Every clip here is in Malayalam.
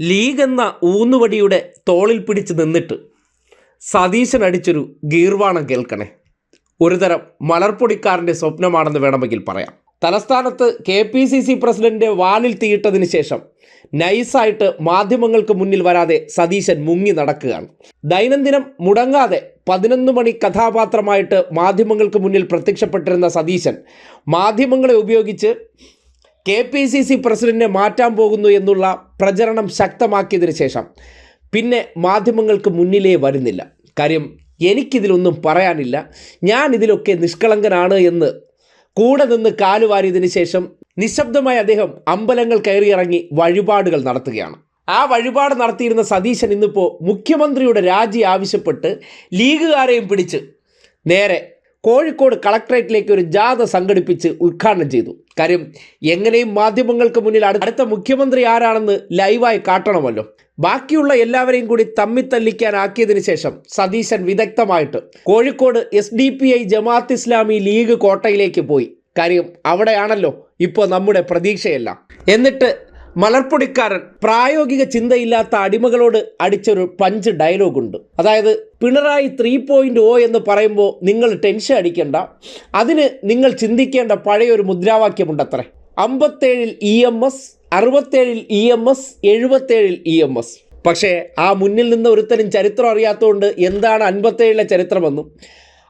ലീഗ് എന്ന ഊന്നുവടിയുടെ തോളിൽ പിടിച്ച് നിന്നിട്ട് സതീശൻ അടിച്ചൊരു ഗീർവാണം കേൾക്കണേ. ഒരുതരം മലർപ്പൊടിക്കാരന്റെ സ്വപ്നമാണെന്ന് വേണമെങ്കിൽ പറയാം. തലസ്ഥാനത്ത് കെ പി സി സി പ്രസിഡന്റെ വാലിൽ തീയിട്ടതിന് ശേഷം നൈസായിട്ട് മാധ്യമങ്ങൾക്ക് മുന്നിൽ വരാതെ സതീശൻ മുങ്ങി നടക്കുകയാണ്. ദൈനംദിനം മുടങ്ങാതെ പതിനൊന്ന് മണി കഥാപാത്രമായിട്ട് മാധ്യമങ്ങൾക്ക് മുന്നിൽ പ്രത്യക്ഷപ്പെട്ടിരുന്ന സതീശൻ മാധ്യമങ്ങളെ ഉപയോഗിച്ച് കെ പി സി സി പ്രസിഡന്റിനെ മാറ്റാൻ പോകുന്നു എന്നുള്ള പ്രചരണം ശക്തമാക്കിയതിനു ശേഷം പിന്നെ മാധ്യമങ്ങൾക്ക് മുന്നിലേ വരുന്നില്ല. കാര്യം എനിക്കിതിലൊന്നും പറയാനില്ല. ഞാൻ ഇതിലൊക്കെ നിഷ്കളങ്കനാണ് എന്ന് കൂടെ നിന്ന് കാലുവാരിയതിന് ശേഷം നിശബ്ദമായി അദ്ദേഹം അമ്പലങ്ങൾ കയറിയിറങ്ങി വഴിപാടുകൾ നടത്തുകയാണ്. ആ വഴിപാട് നടത്തിയിരുന്ന സതീശൻ ഇന്നിപ്പോൾ മുഖ്യമന്ത്രിയുടെ രാജി ആവശ്യപ്പെട്ട് ലീഗുകാരെയും പിടിച്ച് നേരെ കോഴിക്കോട് കളക്ടറേറ്റിലേക്ക് ഒരു ജാഥ സംഘടിപ്പിച്ച് ഉദ്ഘാടനം ചെയ്തു. കാര്യം എങ്ങനെയും മാധ്യമങ്ങൾക്ക് മുന്നിൽ അടുത്ത മുഖ്യമന്ത്രി ആരാണെന്ന് ലൈവായി കാട്ടണമല്ലോ. ബാക്കിയുള്ള എല്ലാവരെയും കൂടി തമ്മിത്തല്ലിക്കാനാക്കിയതിനു ശേഷം Satheesan വിദഗ്ധമായിട്ട് Kozhikode S D P I Jamaat Islami League കോട്ടയിലേക്ക് പോയി. കാര്യം അവിടെയാണല്ലോ ഇപ്പോൾ നമ്മുടെ പ്രതീക്ഷയല്ല. എന്നിട്ട് മലർപ്പൊടിക്കാരൻ പ്രായോഗിക ചിന്തയില്ലാത്ത അടിമകളോട് അടിച്ചൊരു പഞ്ച് ഡയലോഗുണ്ട്. അതായത് പിണറായി ത്രീ പോയിന്റ് ഓ എന്ന് പറയുമ്പോൾ നിങ്ങൾ ടെൻഷൻ അടിക്കേണ്ട. അതിന് നിങ്ങൾ ചിന്തിക്കേണ്ട പഴയൊരു മുദ്രാവാക്യമുണ്ടത്രേ. അമ്പത്തേഴിൽ ഇ എം എസ് അറുപത്തേഴിൽ ഇ എം എസ് എഴുപത്തേഴിൽ ഇ എം എസ് പക്ഷേ ആ മുന്നിൽ നിന്ന് ഒരുത്തനും ചരിത്രം അറിയാത്തതുകൊണ്ട് എന്താണ് അൻപത്തേഴിലെ ചരിത്രമെന്നും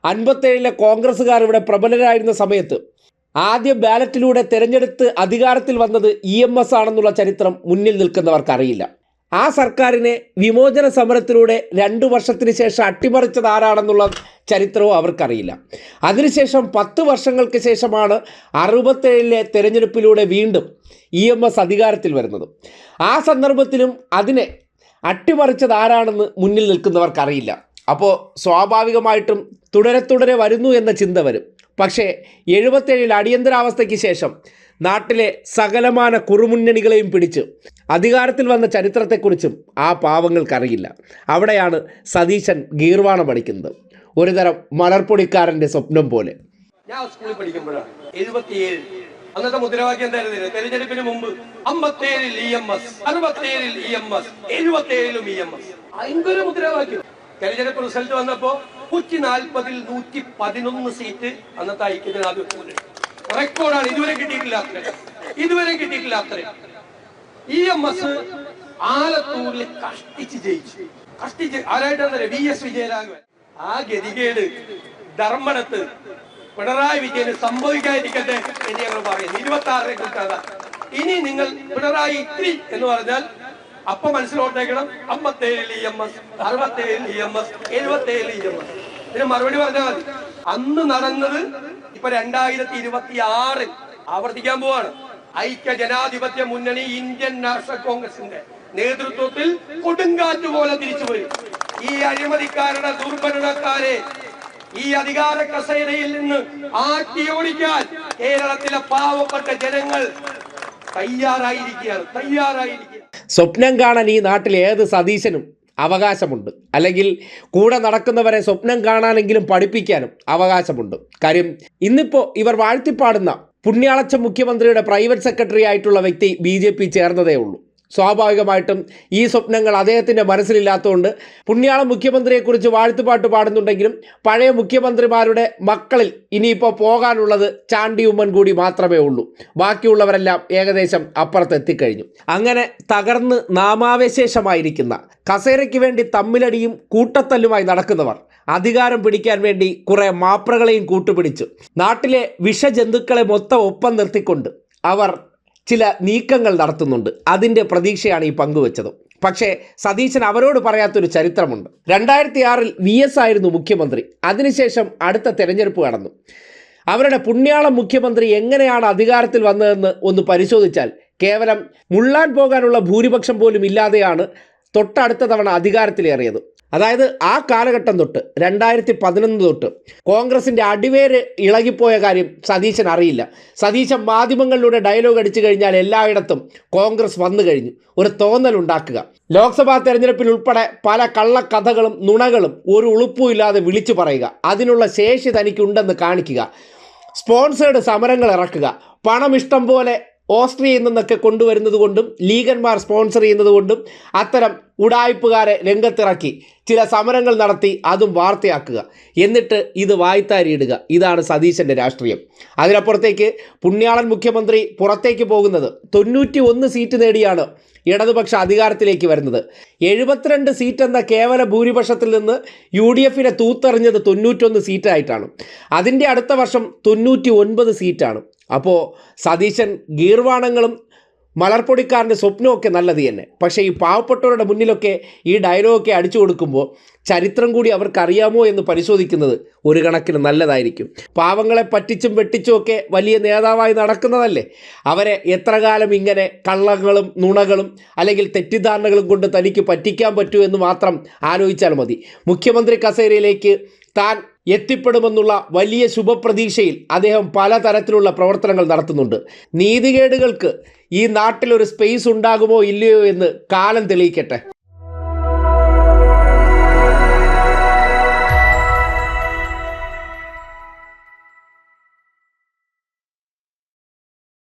അൻപത്തേഴിലെ കോൺഗ്രസ്സുകാർ ഇവിടെ പ്രബലരായിരുന്ന സമയത്ത് ആദ്യ ബാലറ്റിലൂടെ തെരഞ്ഞെടുത്ത് അധികാരത്തിൽ വന്നത് ഇ എം എസ് ആണെന്നുള്ള ചരിത്രം മുന്നിൽ നിൽക്കുന്നവർക്ക് അറിയില്ല ആ സർക്കാരിനെ വിമോചന സമരത്തിലൂടെ രണ്ടു വർഷത്തിന് ശേഷം അട്ടിമറിച്ചത് ആരാണെന്നുള്ള ചരിത്രവും അവർക്കറിയില്ല. അതിനുശേഷം പത്ത് വർഷങ്ങൾക്ക് ശേഷമാണ് അറുപത്തേഴിലെ തെരഞ്ഞെടുപ്പിലൂടെ വീണ്ടും ഇ എം എസ് അധികാരത്തിൽ വരുന്നത്. ആ സന്ദർഭത്തിലും അതിനെ അട്ടിമറിച്ചത് ആരാണെന്ന് മുന്നിൽ നിൽക്കുന്നവർക്കറിയില്ല. അപ്പോൾ സ്വാഭാവികമായിട്ടും തുടരെ തുടരെ വരുന്നു എന്ന ചിന്ത വരും. പക്ഷേ എഴുപത്തേഴിൽ അടിയന്തരാവസ്ഥയ്ക്ക് ശേഷം നാട്ടിലെ സകലമാന കുറുമുന്നണികളെയും പിടിച്ച് അധികാരത്തിൽ വന്ന ചരിത്രത്തെക്കുറിച്ചും ആ പാവങ്ങൾക്കറിയില്ല. അവിടെയാണ് സതീശൻ ഗീർവാണം അടിക്കുന്നത്. ഒരുതരം മലർപ്പൊടിക്കാരന്റെ സ്വപ്നം പോലെ. ഞാൻ സ്കൂളിൽ പഠിക്കുമ്പോഴാണ്. എഴുപത്തിയേഴ് അന്നത്തെ മുദ്രാവാക്യം എന്തായിരുന്നു തെരഞ്ഞെടുപ്പിന് മുമ്പ് അമ്പത്തേഴിൽ ഇ എം എസ് അറുപത്തേഴിൽ ഇ എം എസ് എഴുപത്തേഴിലും ഇ എം എസ്. ഭയങ്കര മുദ്രാവാക്യം. തെരഞ്ഞെടുപ്പ് റിസൾട്ട് വന്നപ്പോ നൂറ്റി നാൽപ്പതിൽ നൂറ്റി പതിനൊന്ന് സീറ്റ് അന്നത്തെ ഐക്യജനാധിപത്യം റെക്കോർഡാണ് ഇതുവരെ കിട്ടിയിട്ടില്ല അത്ര. ഇതുവരെ കിട്ടിയിട്ടില്ല അത്ര. ഇ എം എസ് ആലത്തൂരിൽ കഷ്ടിച്ച് ജയിച്ചു. കഷ്ടിച്ച് ആരായിട്ടാണ് വി എസ് വിജയരാഘവൻ. ആ ഗതികേട് ധർമ്മടത്ത് പിണറായി വിജയന് സംഭവിക്കാതിരിക്കട്ടെ എന്ന് ഞങ്ങൾ പറയുന്നു. ഇരുപത്തി ആറിനെ കുറിച്ചാണ്. ഇനി നിങ്ങൾ പിണറായി ത്രീ എന്ന് പറഞ്ഞാൽ അപ്പൊ മനസ്സിലോട്ടേക്കണം. അമ്പത്തേഴ് ഇ എം എസ് അറുപത്തേഴ് ഇ എം എസ് എഴുപത്തേഴ് ഇ എം എസ്. ഇതിന് മറുപടി പറഞ്ഞാൽ മതി. അന്ന് നടന്നത് ഇപ്പൊ രണ്ടായിരത്തി ഇരുപത്തി ആറിൽ ആവർത്തിക്കാൻ പോവാണ്. ഐക്യ ജനാധിപത്യ മുന്നണി ഇന്ത്യൻ നാഷണൽ കോൺഗ്രസിന്റെ നേതൃത്വത്തിൽ കൊടുങ്കാറ്റ് പോലെ തിരിച്ചു ഈ അഴിമതിക്കാരുടെ ദുർഭരണക്കാരെ ഈ അധികാര കസേരയിൽ നിന്ന് ആട്ടിയോടിക്കാൻ കേരളത്തിലെ പാവപ്പെട്ട ജനങ്ങൾ തയ്യാറായിരിക്കുകയാണ് തയ്യാറായിരിക്കുക സ്വപ്നം കാണാൻ ഈ നാട്ടിൽ ഏത് സതീശനും അവകാശമുണ്ട്. അല്ലെങ്കിൽ കൂടെ നടക്കുന്നവരെ സ്വപ്നം കാണാനെങ്കിലും പഠിപ്പിക്കാനും അവകാശമുണ്ട്. കാര്യം ഇന്നിപ്പോൾ ഇവർ വാഴ്ത്തിപ്പാടുന്ന പുണ്യാളച്ച മുഖ്യമന്ത്രിയുടെ പ്രൈവറ്റ് സെക്രട്ടറി ആയിട്ടുള്ള വ്യക്തി ബി ചേർന്നതേ ഉള്ളൂ. സ്വാഭാവികമായിട്ടും ഈ സ്വപ്നങ്ങൾ അദ്ദേഹത്തിന്റെ മനസ്സിലില്ലാത്തതുകൊണ്ട് പുണ്യാള മുഖ്യമന്ത്രിയെക്കുറിച്ച് വാഴ്ത്തുപാട്ട് പാടുന്നുണ്ടെങ്കിലും പഴയ മുഖ്യമന്ത്രിമാരുടെ മക്കളിൽ ഇനിയിപ്പോൾ പോകാനുള്ളത് ചാണ്ടി ഉമ്മൻ കൂടി മാത്രമേ ഉള്ളൂ. ബാക്കിയുള്ളവരെല്ലാം ഏകദേശം അപ്പുറത്തെത്തിക്കഴിഞ്ഞു. അങ്ങനെ തകർന്ന് നാമാവശേഷമായിരിക്കുന്ന കസേരയ്ക്ക് വേണ്ടി തമ്മിലടിയും കൂട്ടത്തല്ലുമായി നടക്കുന്നവർ അധികാരം പിടിക്കാൻ വേണ്ടി കുറേ മാപ്രകളെയും കൂട്ടുപിടിച്ചു നാട്ടിലെ വിഷജന്തുക്കളെ മൊത്തം ഒപ്പം നിർത്തിക്കൊണ്ട് അവർ ചില നീക്കങ്ങൾ നടത്തുന്നുണ്ട്. അതിന്റെ പ്രതീക്ഷയാണ് ഈ പങ്കുവച്ചത്. പക്ഷേ സതീശൻ അവരോട് പറയാത്തൊരു ചരിത്രമുണ്ട്. രണ്ടായിരത്തി ആറിൽ വി എസ് ആയിരുന്നു മുഖ്യമന്ത്രി. അതിനുശേഷം അടുത്ത തെരഞ്ഞെടുപ്പ് കടന്നു. അവരുടെ പുണ്യാളം മുഖ്യമന്ത്രി എങ്ങനെയാണ് അധികാരത്തിൽ വന്നതെന്ന് ഒന്ന് പരിശോധിച്ചാൽ കേവലം മുള്ളാൻ പോകാനുള്ള ഭൂരിപക്ഷം പോലും ഇല്ലാതെയാണ് തൊട്ടടുത്ത തവണ അധികാരത്തിലേറിയത്. അതായത് ആ കാലഘട്ടം തൊട്ട് രണ്ടായിരത്തി പതിനൊന്ന് തൊട്ട് കോൺഗ്രസിന്റെ അടിവേര് ഇളകിപ്പോയ കാര്യം സതീശൻ അറിയില്ല. സതീശൻ മാധ്യമങ്ങളിലൂടെ ഡയലോഗ് അടിച്ചു കഴിഞ്ഞാൽ എല്ലായിടത്തും കോൺഗ്രസ് വന്നു കഴിഞ്ഞു. ഒരു തോന്നൽ ഉണ്ടാക്കുക. ലോക്സഭാ തെരഞ്ഞെടുപ്പിൽ ഉൾപ്പെടെ പല കള്ളക്കഥകളും നുണകളും ഒരു ഉളുപ്പും ഇല്ലാതെ വിളിച്ചു പറയുക. അതിനുള്ള ശേഷി തനിക്കുണ്ടെന്ന് കാണിക്കുക. സ്പോൺസേഡ് സമരങ്ങൾ ഇറക്കുക. പണം ഇഷ്ടം പോലെ ഓസ്ട്രിയയിൽ നിന്നൊക്കെ കൊണ്ടുവരുന്നത് കൊണ്ടും ലീഗന്മാർ സ്പോൺസർ ചെയ്യുന്നത് കൊണ്ടും അത്തരം ഉടായ്പുകാരെ രംഗത്തിറക്കി ചില സമരങ്ങൾ നടത്തി അതും വാർത്തയാക്കുക. എന്നിട്ട് ഇത് വായ്ത്താരിയിടുക. ഇതാണ് സതീശന്റെ രാഷ്ട്രീയം. അതിനപ്പുറത്തേക്ക് പുണ്യാളൻ മുഖ്യമന്ത്രി പുറത്തേക്ക് പോകുന്നത് തൊണ്ണൂറ്റി ഒന്ന് സീറ്റ് നേടിയാണ് ഇടതുപക്ഷ അധികാരത്തിലേക്ക് വരുന്നത്. എഴുപത്തിരണ്ട് സീറ്റ് എന്ന കേവല ഭൂരിപക്ഷത്തിൽ നിന്ന് യു ഡി എഫിനെ തൂത്തെറിഞ്ഞത് തൊണ്ണൂറ്റൊന്ന് സീറ്റായിട്ടാണ്. അതിന്റെ അടുത്ത വർഷം തൊണ്ണൂറ്റി ഒൻപത് സീറ്റാണ്. അപ്പോൾ സതീശൻ ഗീർവാണങ്ങളും മലർപ്പൊടിക്കാരന്റെ സ്വപ്നമൊക്കെ നല്ലത് തന്നെ. പക്ഷേ ഈ പാവപ്പെട്ടവരുടെ മുന്നിലൊക്കെ ഈ ഡയലോഗൊക്കെ അടിച്ചു കൊടുക്കുമ്പോൾ ചരിത്രം കൂടി അവർക്കറിയാമോ എന്ന് പരിശോധിക്കുന്നത് ഒരു കണക്കിന് നല്ലതായിരിക്കും. പാവങ്ങളെ പറ്റിച്ചും വെട്ടിച്ചും ഒക്കെ വലിയ നേതാവായി നടക്കുന്നതല്ലേ? അവരെ എത്ര കാലം ഇങ്ങനെ കള്ളങ്ങളും നുണകളും അല്ലെങ്കിൽ തെറ്റിദ്ധാരണകളും കൊണ്ട് തനിക്ക് പറ്റിക്കാൻ പറ്റൂ എന്ന് മാത്രം ആലോചിച്ചാൽ മതി. മുഖ്യമന്ത്രി കസേരയിലേക്ക് താൻ എത്തിപ്പെടുമെന്നുള്ള വലിയ ശുഭപ്രതീക്ഷയിൽ അദ്ദേഹം പലതരത്തിലുള്ള പ്രവർത്തനങ്ങൾ നടത്തുന്നുണ്ട്. നീതികേടുകൾക്ക് ഈ നാട്ടിലൊരു സ്പേസ് ഉണ്ടാകുമോ ഇല്ലയോ എന്ന് കാലം തെളിയിക്കട്ടെ.